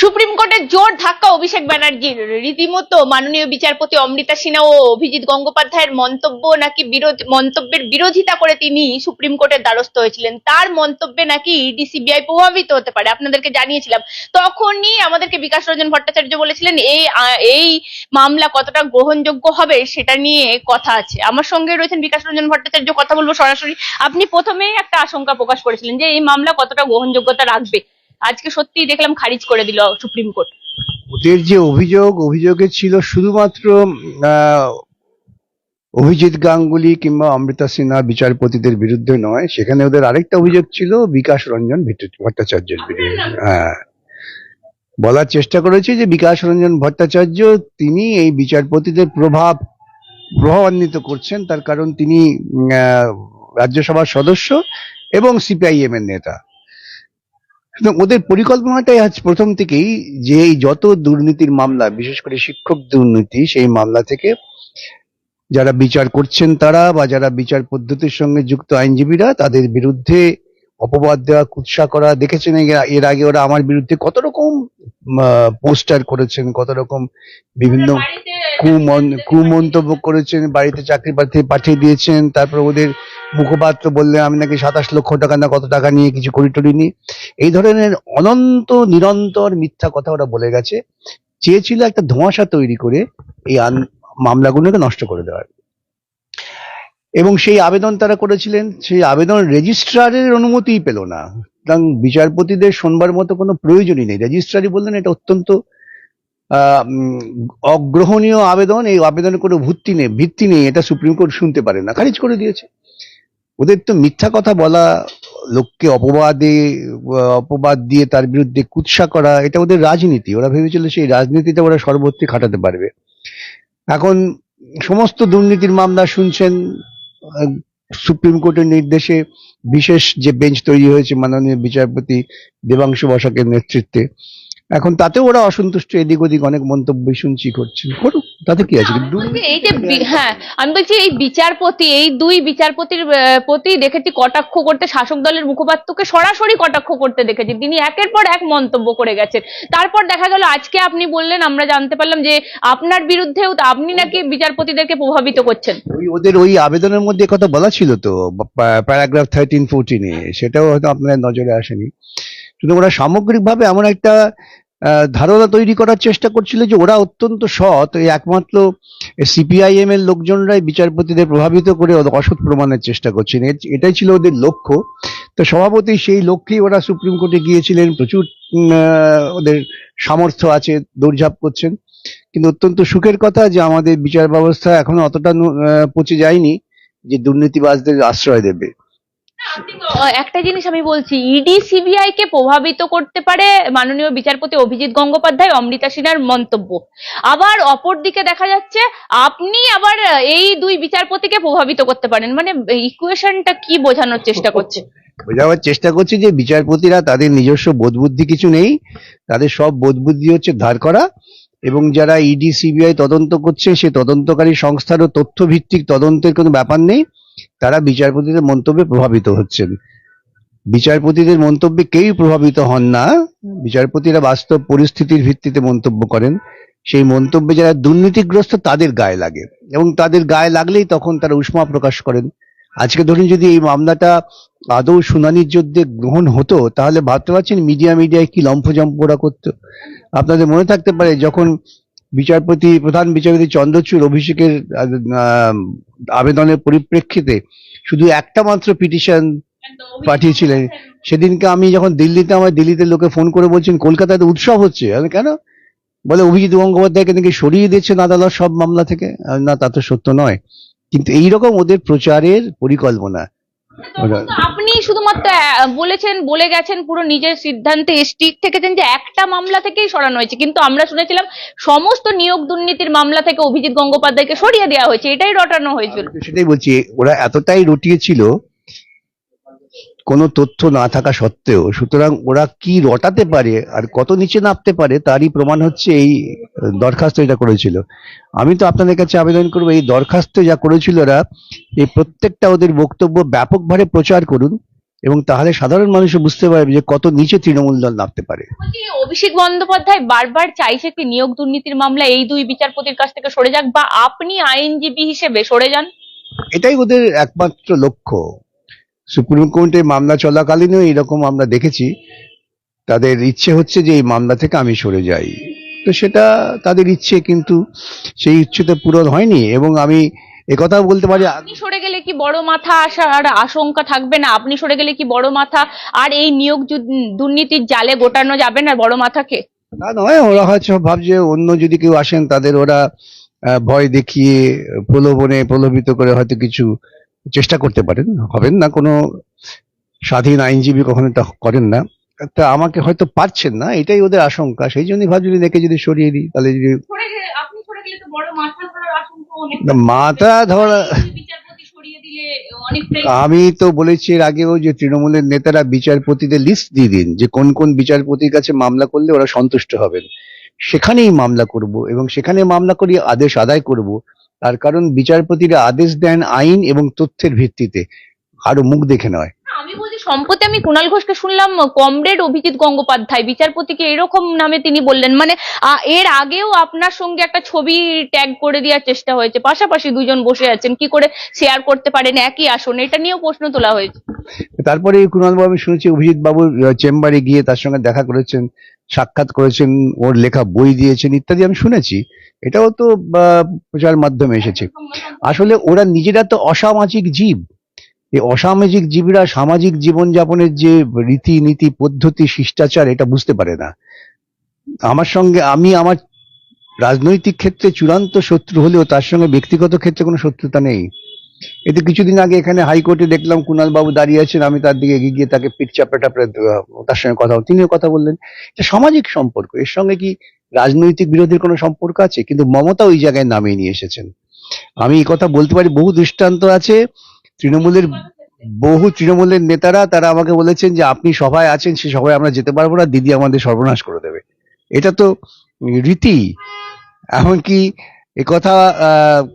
Supreme কোর্টের জোর ধাক্কা অভিষেক ব্যানার্জির। রীতিমতো মাননীয় বিচারপতি অমৃতা সিনহা ও অভিজিৎ গঙ্গোপাধ্যায়ের মন্তব্য নাকি বিরোধ মন্তব্যের বিরোধিতা করে তিনি সুপ্রিম কোর্টের দ্বারস্থ হয়েছিলেন। তার মন্তব্যে নাকি ইডি, সিবিআই প্রভাবিত হতে পারে, আপনাদেরকে জানিয়েছিলাম। তখনই আমাদেরকে বিকাশ রঞ্জন ভট্টাচার্য বলেছিলেন, এই এই মামলা কতটা গ্রহণযোগ্য হবে সেটা নিয়ে কথা আছে। আমার সঙ্গে রয়েছেন বিকাশ রঞ্জন ভট্টাচার্য, কথা বলব সরাসরি। আপনি প্রথমেই একটা আশঙ্কা প্রকাশ করেছিলেন যে এই মামলা কতটা গ্রহণযোগ্যতা রাখবে। আজকে সত্যিই দেখলাম খারিজ করে দিল সুপ্রিম কোর্ট। ওদের যে অভিযোগ অভিযোগে ছিল শুধুমাত্র অভিজিৎ গাঙ্গুলি কিংবা অমৃতা সিনহা বিচারপতিদের বিরুদ্ধে নয় সেখানে ওদের আরেকটা অভিযোগ ছিল বিকাশ রঞ্জন ভট্টাচার্যের বিরুদ্ধে। হ্যাঁ। বলার চেষ্টা করেছি যে বিকাশ রঞ্জন ভট্টাচার্য তিনি এই বিচারপতিদের প্রভাব প্রভাবান্বিত করছেন তার কারণ তিনি রাজ্যসভার সদস্য এবং সিপিআইএম এর নেতা। ওদের পরিকল্পনাটাই আজ প্রথম থেকেই যে যত দুর্নীতির মামলা, বিশেষ করে শিক্ষক দুর্নীতি, সেই মামলা থেকে যারা বিচার করছেন তারা বা যারা বিচার পদ্ধতির সঙ্গে যুক্ত আইনজীবীরা, তাদের বিরুদ্ধে অপবাদ দেওয়া কুৎসা করা দেখেছেন এর- আগে ওরা আমার বিরুদ্ধে কত রকম পোস্টার করেছেন কত রকম বিভিন্ন কুমন- কুমন্তব্য করেছেন বাড়িতে চাকরি পাঠিয়ে পাঠিয়ে দিয়েছেন তারপর ওদের মুখপাত্র বললে আমি নাকি সাতাশ লক্ষ টাকা না কত টাকা নিয়ে কিছু করি টরি নি এই ধরনের অনন্ত নিরন্তর মিথ্যা কথা ওরা বলে গেছে। চেয়েছিল একটা ধোঁয়াশা তৈরি করে এই আন- মামলাগুলোকে নষ্ট করে দেওয়ার। এবং সেই আবেদন তারা করেছিলেন, সেই আবেদন রেজিস্ট্রারের অনুমতিই পেল না। সুতরাং বিচারপতিদের শোনবার মতো কোনো প্রয়োজনই নেই। রেজিস্ট্রারই বললেন, এটা অত্যন্ত অগ্রহণীয় আবেদন, এই আবেদনের কোনো ভিত্তি নেই ভিত্তি নেই, এটা সুপ্রিম কোর্ট শুনতে পারে না। খারিজ করে দিয়েছে। ওদের তো মিথ্যা কথা বলা, লোককে অপবাদে, অপবাদ দিয়ে তার বিরুদ্ধে কুৎসা করা, এটা ওদের রাজনীতি। ওরা ভেবেছিল সেই রাজনীতিটা ওরা সর্বত্রই খাটাতে পারবে। এখন সমস্ত দুর্নীতির মামলা শুনছেন সুপ্রিম কোর্টের নির্দেশে বিশেষ যে বেঞ্চ তৈরি হয়েছে মাননীয় বিচারপতি দেবাংশু বসাকের নেতৃত্বে, এখন তাতেও ওরা অসন্তুষ্ট এদিক ওদিক অনেক মন্তব্য শুনছি, করছেন, করুক। তাতে কি আছে? কিন্তু এই যে হ্যাঁ আমি বলছি এই বিচারপতি এই দুই বিচারপতির প্রতি দেখেছি কটাক্ষ করতে শাসক দলের মুখপাত্রকে সরাসরি কটাক্ষ করতে দেখেছি। তিনি একের পর এক মন্তব্য করে গেছেন। তারপর দেখা গেল আজকে আপনি বললেন আমরা জানতে পারলাম যে আপনার বিরুদ্ধেও আপনি নাকি বিচারপতিদেরকে প্রভাবিত করছেন। ওই ওদের ওই আবেদনের মধ্যে কথা বলা ছিল তো প্যারাগ্রাফ থার্টিন ফোরটিনে সেটাও হয়তো আপনার নজরে আসেনি। কিন্তু ওরা সামগ্রিকভাবে এমন একটা ধারণা তৈরি করার চেষ্টা করছিল যে ওরা অত্যন্ত সৎ একমাত্র সিপিআইএম এর লোকজনরাই বিচারপতিদের প্রভাবিত করে অসৎ প্রমাণের চেষ্টা করছেন। এটাই ছিল ওদের লক্ষ্য। তো সভাপতি সেই লক্ষ্যেই ওরা সুপ্রিম কোর্টে গিয়েছিলেন, প্রচুর ওদের সামর্থ্য আছে, দৌড়ঝাঁপ করছেন। কিন্তু অত্যন্ত সুখের কথা যে আমাদের বিচার ব্যবস্থা এখনও অতটা পচে যায়নি যে দুর্নীতিবাজদের আশ্রয় দেবে। একটা জিনিস আমি বলছি ইডি সিবিআই কে প্রভাবিত করতে পারে মাননীয় বিচারপতি অভিজিৎ গঙ্গোপাধ্যায়, অমৃতা সিনহার মন্তব্য। আবার অপর দিকে দেখা যাচ্ছে, আপনি আবার এই দুই বিচারপতিকে প্রভাবিত করতে পারেন। মানে ইকুয়েশনটা কি বোঝানোর চেষ্টা করছে? বোঝাবার চেষ্টা করছি যে বিচারপতিরা তাদের নিজস্ব বোধবুদ্ধি কিছু নেই, তাদের সব বোধবুদ্ধি হচ্ছে ধার করা, এবং যারা ইডি সিবিআই তদন্ত করছে, সে তদন্তকারী সংস্থারও তথ্য ভিত্তিক তদন্তের কোনো ব্যাপার নেই। তারা বিচারপতিদের মন্তব্যে প্রভাবিত হচ্ছেন। বিচারপতিদের মন্তব্যে কেউই প্রভাবিত হন না, বিচারপতিরা বাস্তব পরিস্থিতির ভিত্তিতে মন্তব্য করেন। সেই মন্তব্যে যারা দুর্নীতিগ্রস্ত তাদের গায়ে লাগে এবং তাদের গায়ে লাগলেই তখন তারা উষ্মা প্রকাশ করেন। আজকে ধরুন যদি এই মামলাটা আদৌ শুনানির যুদ্ধে গ্রহণ হতো, তাহলে ভাবতে পারছেন মিডিয়া মিডিয়ায় কি লম্ফজম্প ওরা করতো? আপনাদের মনে থাকতে পারে, যখন বিচারপতি প্রধান বিচারপতি চন্দ্রচূড় অভিষেকের আবেদনের পরিপ্রেক্ষিতে শুধু একটা মাত্র পিটিশন পাঠিয়েছিলেন। সেদিনকে আমি যখন দিল্লিতে আমার দিল্লিতে লোকে ফোন করে বলছেন কলকাতাতে উৎসব হচ্ছে। কেন? বলে অভিজিৎ গঙ্গোপাধ্যায়কে নাকি সরিয়ে দিচ্ছেন আদালত সব মামলা থেকে? না তা তো সত্য নয়। কিন্তু এইরকম ওদের প্রচারের পরিকল্পনা আপনি শুধুমাত্র বলেছেন বলে গেছেন পুরো নিজের সিদ্ধান্তে স্টিক থেকেছেন যে একটা মামলা থেকেই সরানো হয়েছে। কিন্তু আমরা শুনেছিলাম সমস্ত নিয়োগ দুর্নীতির মামলা থেকে অভিজিৎ গঙ্গোপাধ্যায়কে সরিয়ে দেওয়া হয়েছে। এটাই রটানো হয়েছিল। সেটাই বলছি ওরা এতটাই রটিয়েছিল কোনো তথ্য না থাকা সত্ত্বেও সুতরাং ওরা কি রটাতে পারে আর কত নিচে নামতে পারে তারই প্রমাণ হচ্ছে এই দরখাস্ত এটা করেছিল। আমি তো আপনাদের কাছে আবেদন করব এই দরখাস্ত যা করেছিল ওরা এই প্রত্যেকটা ওদের বক্তব্য ব্যাপকভাবে প্রচার করুন এবং তাহলে সাধারণ মানুষ বুঝতে পারবে যে কত নিচে তৃণমূল দল নামতে পারে। অভিষেক বন্দ্যোপাধ্যায় বারবার চাইছে কি নিয়োগ দুর্নীতির মামলা এই দুই বিচারপতির কাছ থেকে সরে যাক বা আপনি আইনজীবী হিসেবে সরে যান। এটাই ওদের একমাত্র লক্ষ্য। সুপ্রিম কোর্টে মামলা চলাকালীনও এরকম আমরা দেখেছি। তাদের ইচ্ছে হচ্ছে যে এই মামলা থেকে আমি সরে যাই। তো সেটা তাদের ইচ্ছে কিন্তু সেই ইচ্ছে তো পূরণ হয়নি এবং আমি একথা বলতে পারি আপনি সরে গেলে কি বড় মাথা আসার আশঙ্কা থাকবে না? আপনি সরে গেলে কি বড় মাথা আর এই নিয়োগ দুর্নীতির জালে গোটানো যাবে না বড় মাথাকে? তা নয় ওরা হয়তো ভাবছে অন্য যদি কেউ আসেন তাদের ওরা ভয় দেখিয়ে প্রলোভনে প্রলোভিত করে হয়তো কিছু চেষ্টা করতে পারেন হবেন না কোনো স্বাধীন আইনজীবী কখনো তা করেন না। তা আমাকে হয়তো পারছেন না এটাই ওদের আশঙ্কা। সেই জন্যই ভাবছি যদি একে যদি সরিয়ে দিই তাহলে যদি মাথা ধরা আমি তো বলেছি এর আগেও যে তৃণমূলের নেতারা বিচারপতিদের লিস্ট দিয়ে দিন যে কোন কোন বিচারপতির কাছে মামলা করলে ওরা সন্তুষ্ট হবেন। সেখানেই মামলা করব এবং সেখানে মামলা করি আদেশ আদায় করব। তার কারণ বিচারপতিরা আদেশ দেন আইন এবং তথ্যের ভিত্তিতে। কারও মুখ দেখে নয়। আমি বলছি, সম্প্রতি আমি কুণাল ঘোষকে শুনলাম, কমরেড অভিজিৎ গঙ্গোপাধ্যায়, বিচারপতিকে এরকম নামে তিনি বললেন। মানে এর আগেও আপনার সঙ্গে একটা ছবি ট্যাগ করে দেওয়ার চেষ্টা হয়েছে। পাশাপাশি দুজন বসে আছেন, কি করে শেয়ার করতে পারেন একই আসনে? এটা নিয়েও প্রশ্ন তোলা হয়েছে। তারপরে কুণাল বাবু শুনেছি অভিজিৎ বাবুর চেম্বারে গিয়ে তার সঙ্গে দেখা করেছেন, সাক্ষাৎ করেছেন, ওর লেখা বই দিয়েছেন ইত্যাদি আমি শুনেছি। এটাও তো প্রচার মাধ্যমে এসেছে। আসলে ওরা নিজেরা তো অসামাজিক জীব। এই অসামাজিক জীবীরা সামাজিক জীবনযাপনের যে রীতি নীতি, পদ্ধতি, শিষ্টাচার, এটা বুঝতে পারে না। আমার সঙ্গে, আমি আমার রাজনৈতিক ক্ষেত্রে চূড়ান্ত শত্রু হলেও তার সঙ্গে ব্যক্তিগত ক্ষেত্রে কোনো শত্রুতা নেই। এতে কিছুদিন আগে এখানে হাইকোর্টে দেখলাম কুণাল বাবু দাঁড়িয়ে আছেন, আমি তার দিকে এগিয়ে গিয়ে তাকে পিঠ চাপড়ে টাপড়ে তার সঙ্গে কথা তিনিও কথা বললেন। এটা সামাজিক সম্পর্ক। এর সঙ্গে কি রাজনৈতিক বিরোধীর কোনো সম্পর্ক আছে? কিন্তু মমতা ওই জায়গায় নামিয়ে নিয়ে এসেছেন। আমি কথা বলতে পারি, বহু দৃষ্টান্ত আছে। তৃণমূলের বহু তৃণমূলের নেতারা তারা আমাকে বলেছেন যে আপনি সভায় আছেন সে সভায় আমরা যেতে পারব না দিদি আমাদের সর্বনাশ করে দেবে। এটা তো রীতি। এমনকি আহ,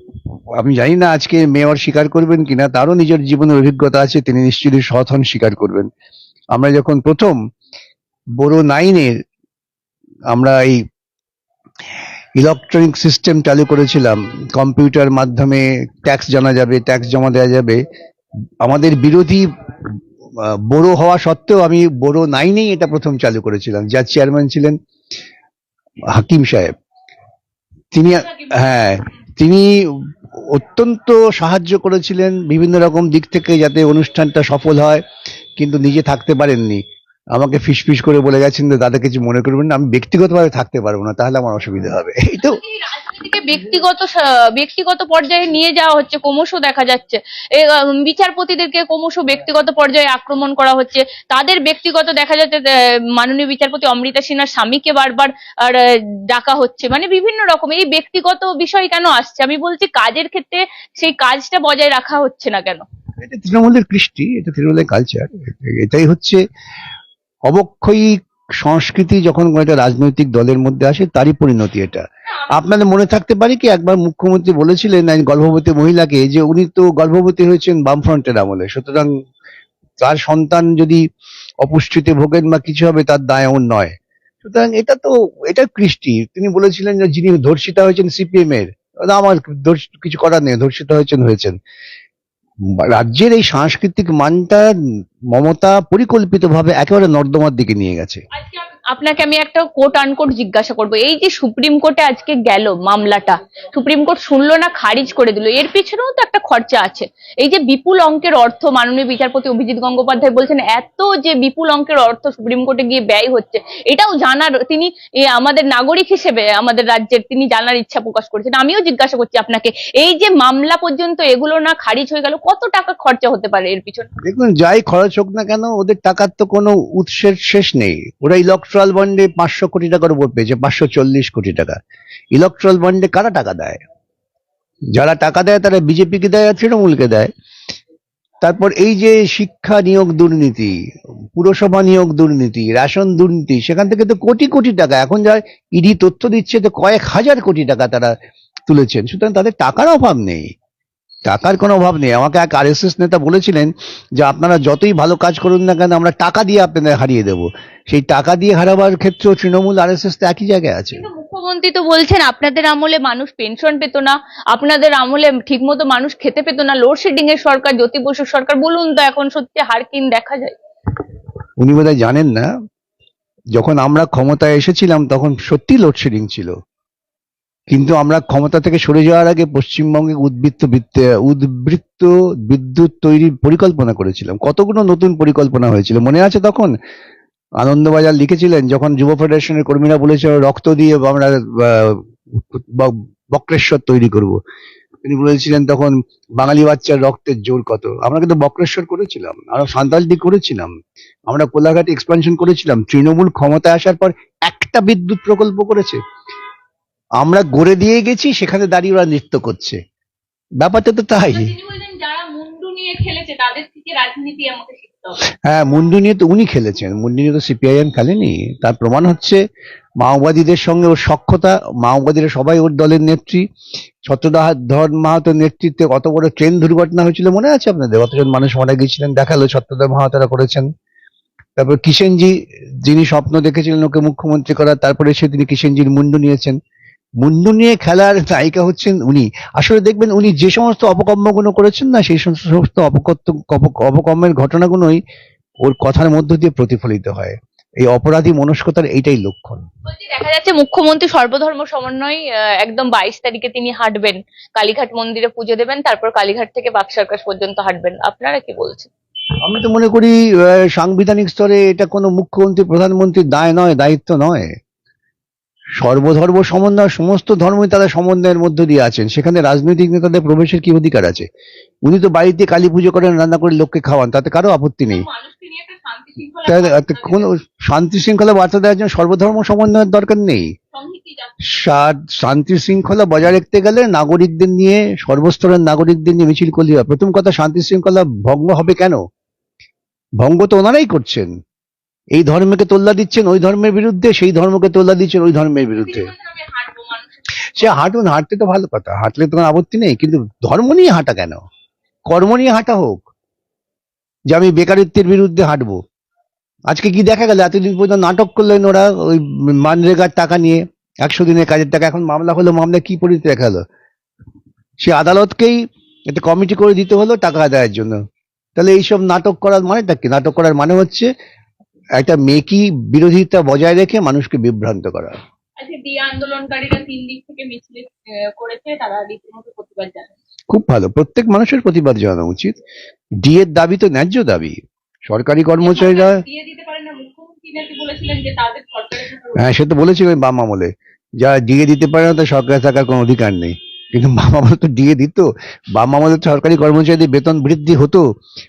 আমি জানি না আজকে মেয়র স্বীকার করবেন কিনা তারও নিজের জীবনের অভিজ্ঞতা আছে তিনি নিশ্চয়ই সৎ হন স্বীকার করবেন। আমরা যখন প্রথম বড় নাইনের আমরা এই ইলেকট্রনিক সিস্টেম চালু করেছিলাম। কম্পিউটার মাধ্যমে ট্যাক্স জানা যাবে ট্যাক্স জমা দেওয়া যাবে। আমাদের বিরোধী বড় হওয়া সত্ত্বেও আমি বড় নাইনেই এটা প্রথম চালু করেছিলাম। যার চেয়ারম্যান ছিলেন হাকিম সাহেব। তিনি হ্যাঁ তিনি অত্যন্ত সাহায্য করেছিলেন বিভিন্ন রকম দিক থেকে যাতে অনুষ্ঠানটা সফল হয়, কিন্তু নিজে থাকতে পারেননি। আমাকে ফিসফিস করে বলে গেছেন যে দাদা কিছু মনে করবেন না আমি ব্যক্তিগতভাবে থাকতে পারব না তাহলে আমার অসুবিধা হবে। এই তো। ব্যক্তিগত ব্যক্তিগত পর্যায়ে নিয়ে যাওয়া হচ্ছে ক্রমশ দেখা যাচ্ছে। বিচারপতিদেরকে ক্রমশ ব্যক্তিগত পর্যায়ে আক্রমণ করা হচ্ছে। তাদের ব্যক্তিগত দেখা যাচ্ছে মাননীয় বিচারপতি অমৃতা সিনহার স্বামীকে বারবার আর, ডাকা হচ্ছে। মানে বিভিন্ন রকম এই ব্যক্তিগত বিষয় কেন আসছে? আমি বলছি কাজের ক্ষেত্রে সেই কাজটা বজায় রাখা হচ্ছে না কেন? এটা তৃণমূলের কৃষ্টি এটা তৃণমূলের কালচার এটাই হচ্ছে অবক্ষয়ী সংস্কৃতি যখন কোনো একটা রাজনৈতিক দলের মধ্যে আসে, তারই পরিণতি এটা। আপনাদের মনে থাকতে পারে কি? একবার মুখ্যমন্ত্রী বলেছিলেন গর্ভবতী মহিলাকে যে উনি তো গর্ভবতী হয়েছেন বামফ্রন্টের আমলে, সুতরাং তার সন্তান যদি অপুষ্টিতে ভোগেন বা কিছু হবে, তার দায় ওর নয়। সুতরাং এটা তো, এটা কৃষ্টি। তিনি বলেছিলেন যে, যিনি ধর্ষিতা হয়েছেন সিপিএম এর আমার কিছু করার নেই, ধর্ষিতা হয়েছেন হয়েছেন। রাজ্যের এই সাংস্কৃতিক মানটা মমতা পরিকল্পিতভাবে একেবারে নর্দমার দিকে নিয়ে গেছে। আপনাকে আমি একটা কোট আনকোট জিজ্ঞাসা করব। এই যে সুপ্রিম কোর্টে আজকে গেল মামলাটা, সুপ্রিম কোর্ট শুনলো না, খারিজ করে দিল। এর পিছনেও তো একটা খরচা আছে। এই যে বিপুল অঙ্কের অর্থ মাননীয় বিচারপতি অভিজিৎ গঙ্গোপাধ্যায় বলছেন, এত যে বিপুল অঙ্কের অর্থ সুপ্রিম কোর্টে গিয়ে ব্যয় হচ্ছে, এটাও জানার, তিনি আমাদের নাগরিক হিসেবে, আমাদের রাজ্যের, তিনি জানার ইচ্ছা প্রকাশ করেছেন। আমিও জিজ্ঞাসা করছি আপনাকে, এই যে মামলা পর্যন্ত এগুলো না খারিজ হয়ে গেল, কত টাকা খরচা হতে পারে এর পিছনে? দেখুন, যাই খরচ হোক না কেন, ওদের টাকার তো কোনো উৎসের শেষ নেই। ওরা ইলেকট্রাল বন্ডে পাঁচশো কোটি টাকার উপর পেয়েছে, পাঁচশো চল্লিশ কোটি টাকা। ইলেকট্রাল বন্ডে কারা টাকা দেয়? যারা টাকা দেয়, তারা বিজেপিকে দেয় আর তৃণমূলকে দেয়। তারপর এই যে শিক্ষা নিয়োগ দুর্নীতি, পুরসভা নিয়োগ দুর্নীতি, রেশন দুর্নীতি, সেখান থেকে তো কোটি কোটি টাকা, এখন যা ইডি তথ্য দিচ্ছে তো কয়েক হাজার কোটি টাকা তারা তুলেছেন। সুতরাং তাদের টাকার অভাব নেই। টাকার কোনো অভাব নেই। আমাকে এক আরএসএস নেতা বলেছিলেন যে আপনারা যতই ভালো কাজ করুন না কেন আমরা টাকা দিয়ে আপনাদের হারিয়ে দেব। সেই টাকা দিয়ে হারাবার ক্ষেত্রেও তৃণমূল আরএসএস তো একই জায়গায় আছে। মুখ্যমন্ত্রী তো বলছেন আপনাদের আমলে মানুষ পেনশন পেত না আপনাদের আমলে ঠিকমতো মানুষ খেতে পেত না। লোডশেডিং এর সরকার জ্যোতি বসুর সরকার বলুন তো এখন সত্যি হারকিন দেখা যায়? উনি বোধহয় জানেন না যখন আমরা ক্ষমতায় এসেছিলাম তখন সত্যি লোডশেডিং ছিল। কিন্তু আমরা ক্ষমতা থেকে সরে যাওয়ার আগে পশ্চিমবঙ্গে উদ্বৃত্ত উদ্বৃত্ত বিদ্যুৎ তৈরির পরিকল্পনা করেছিলাম। কতগুলো নতুন পরিকল্পনা হয়েছিল? মনে আছে তখন? আনন্দবাজার লিখেছিলেন, যখন যুব ফেডারেশনের কর্মীরা বলেছিল, রক্ত দিয়ে আমরা বক্রেশ্বর তৈরি করব। তিনি বলেছিলেন তখন, বাঙালি বাচ্চার রক্তের জোর কত? আমরা কিন্তু বক্রেশ্বর করেছিলাম, আমরা সান্তালটি করেছিলাম, আমরা কোলাঘাট এক্সপানশন করেছিলাম। তৃণমূল ক্ষমতায় আসার পর একটা বিদ্যুৎ প্রকল্প করেছে। আমরা গড়ে দিয়ে গেছি সেখানে দাঁড়িয়ে ওরা নৃত্য করছে। ব্যাপারটা তো তাই। যারা মুন্ডু নিয়ে খেলেছে তাদের থেকে রাজনীতি আমাকে হ্যাঁ মুন্ডু নিয়ে তো উনি খেলেছেন। মুন্ডু নিয়ে তো সিপিআইএম খেলেনি। তার প্রমাণ হচ্ছে মাওবাদীদের সঙ্গে ওর সক্ষতা মাওবাদীরা সবাই ওর দলের নেত্রী। ছত্রধর মাহাতোর নেতৃত্বে কত বড় ট্রেন দুর্ঘটনা হয়েছিল মনে আছে আপনাদের? কতজন মানুষ মারা গিয়েছিলেন? দেখাল ছত্রধর মাহাতোরা করেছেন। তারপর কিষেনজি যিনি স্বপ্ন দেখেছিলেন ওকে মুখ্যমন্ত্রী করার তারপরে সে তিনি কিষেনজির মুন্ডু নিয়েছেন। মুন্ডু নিয়ে খেলার নায়িকা হচ্ছেন উনি। আসলে দেখবেন উনি যে সমস্ত অপকর্মগুলো করেছেন না সেই সমস্ত অপকর্ম অপকর্মের ঘটনাগুলোই ওর কথার মধ্য দিয়ে প্রতিফলিত হয়। এই অপরাধী মনস্কতার এইটাই লক্ষণ। দেখা যাচ্ছে মুখ্যমন্ত্রী সর্বধর্ম সমন্বয় একদম বাইশ তারিখে তিনি হাঁটবেন। কালীঘাট মন্দিরে পুজো দেবেন তারপর কালীঘাট থেকে বাক সার্কাস পর্যন্ত হাঁটবেন। আপনারা কি বলছেন? আমি তো মনে করি সাংবিধানিক স্তরে এটা কোনো মুখ্যমন্ত্রী প্রধানমন্ত্রীর দায় নয় দায়িত্ব নয়। সর্বধর্ম সমন্বয় সমস্ত ধর্মই তারা সমন্বয়ের মধ্য দিয়ে আছেন। সেখানে রাজনৈতিক নেতাদের প্রবেশের কি অধিকার আছে? উনি তো বাড়িতে কালী পুজো করেন, রান্না করে লোককে খাওয়ান, তাতে কারও আপত্তি নেই। কোন শান্তি শৃঙ্খলা বার্তা দেওয়ার জন্য সর্বধর্ম সমন্বয়ের দরকার নেই। শান্তি শৃঙ্খলা বজায় রাখতে গেলে নাগরিকদের নিয়ে, সর্বস্তরের নাগরিকদের নিয়ে মিছিল করলে প্রথম কথা, শান্তি শৃঙ্খলা ভঙ্গ হবে কেন? ভঙ্গ তো ওনারাই করছেন। এই ধর্মকে তোল্লা দিচ্ছেন ওই ধর্মের বিরুদ্ধে, সেই ধর্মকে তোল্লা দিচ্ছেন ওই ধর্মের বিরুদ্ধে। সে হাঁটুন, হাঁটতে তো ভালো কথা, হাঁটলে তো আপত্তি নেই, কিন্তু ধর্ম নিয়ে হাঁটা কেন? কর্ম নিয়ে হাঁটা হোক, যে আমি বেকারত্বের বিরুদ্ধে হাঁটবো। আজকে কি দেখা গেল? এতদিন পর্যন্ত নাটক করলেন ওরা ওই মানরেগার টাকা নিয়ে, একশো দিনের কাজের টাকা, এখন মামলা হলো মামলা কি পরিণতি দেখা গেলো? সে আদালতকেই একটা কমিটি করে দিতে হলো টাকা আদায়ের জন্য। তাহলে এইসব নাটক করার মানেটা কি? নাটক করার মানে হচ্ছে একটা মেকি বিরোধিতা বজায় রেখে মানুষকে বিভ্রান্ত করা। আজকে আন্দোলনকারীরা তিন দিক থেকে মিছিল করেছে তারা রীতিমতো প্রতিবাদ খুব ভালো। প্রত্যেক মানুষের প্রতিবাদ জানানো উচিত। ডি এর দাবি তো ন্যায্য দাবি। সরকারি কর্মচারীরা দিয়ে হ্যাঁ সে তো বলেছিলেন বাম আমলে। যারা ডিএ দিতে পারে না তার সরকারে থাকার কোনো অধিকার নেই। কিন্তু বাম আমলে তো ডিএ দিত। বাম আমাদের তো সরকারি কর্মচারীদের বেতন বৃদ্ধি হতো।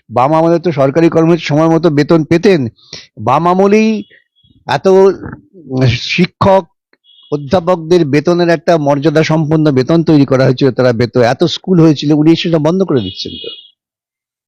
বাম আমাদের তো সরকারি কর্মচারী সময় মতো বেতন পেতেন। বাম আমলেই এত শিক্ষক, অধ্যাপকদের বেতনের একটা মর্যাদা সম্পন্ন বেতন তৈরি করা হয়েছিল। তারা বেতন এত স্কুল হয়েছিল, উনি সেটা বন্ধ করে দিচ্ছেন তো।